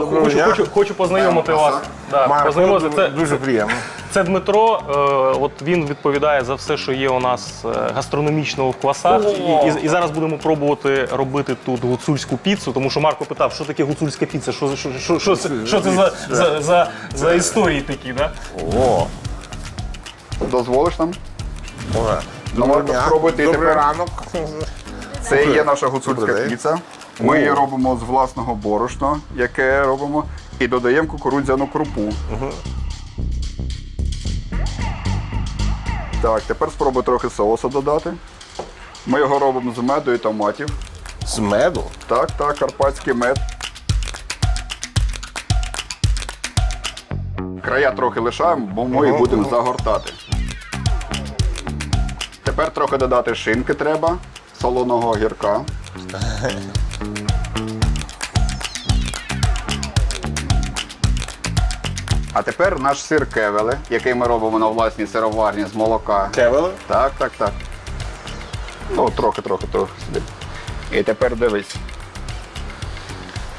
Доброго хочу, дня. хочу, хочу познайомити вас. Да, познайомити. Це, дуже приємно. це Дмитро. Е, от він відповідає за все, що є у нас е, гастрономічного в квасах. І, і, і зараз будемо пробувати робити тут гуцульську піцу, тому що Марко питав, що таке гуцульська піца, що, що, що, що, це, що це за, за, за, за історії такі, да? О, Дозволиш нам? Ага. Ну, Марко, спробуйте і Добрий тепер. ранок. Це і є наша гуцульська Добрий день. піца. Ми її робимо з власного борошна, яке робимо, і додаємо кукурудзяну крупу. Так, тепер спробуй трохи соусу додати. Ми його робимо з меду і томатів. З меду? Так, так, карпатський мед. Края трохи лишаємо, бо ми їх будемо загортати. Тепер трохи додати шинки треба, солоного огірка. А тепер наш сир кевеле, який ми робимо на власній сироварні з молока. Кевели? Так, так, так. Ну, трохи, трохи, трохи сюди. І тепер дивись,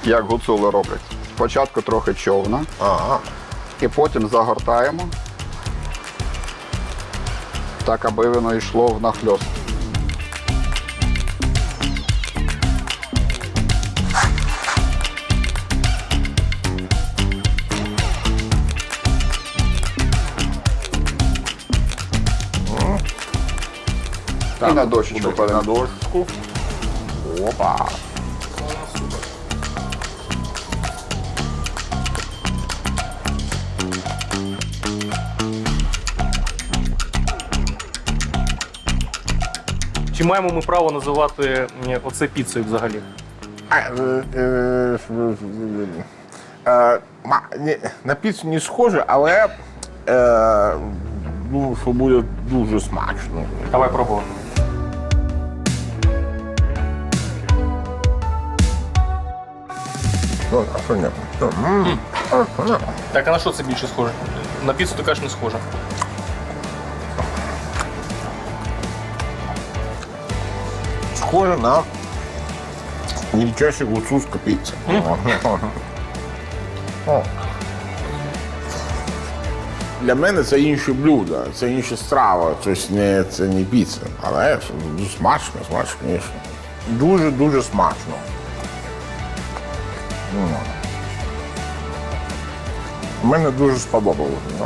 як гуцули роблять. Спочатку трохи човна, Ага. і потім загортаємо, так, аби воно йшло в нахльост. І на дощечку На кладемо. дошку. Опа. Чи маємо ми право називати е, оце піцею взагалі? Е, е, е, ма- ні, На піцу не схоже, але е, думаю, що буде дуже смачно. Давай пробувати. Так, а на що це більше схоже? На піцу ти кажеш не схоже. Схоже на гуцульську піцу. О. Для мене це інші блюда, це інша страва, тобто не, це не піца. Але смачно, смачно, звісно. Дуже-дуже смачно. Ну. Мені дуже сподобалося. ну.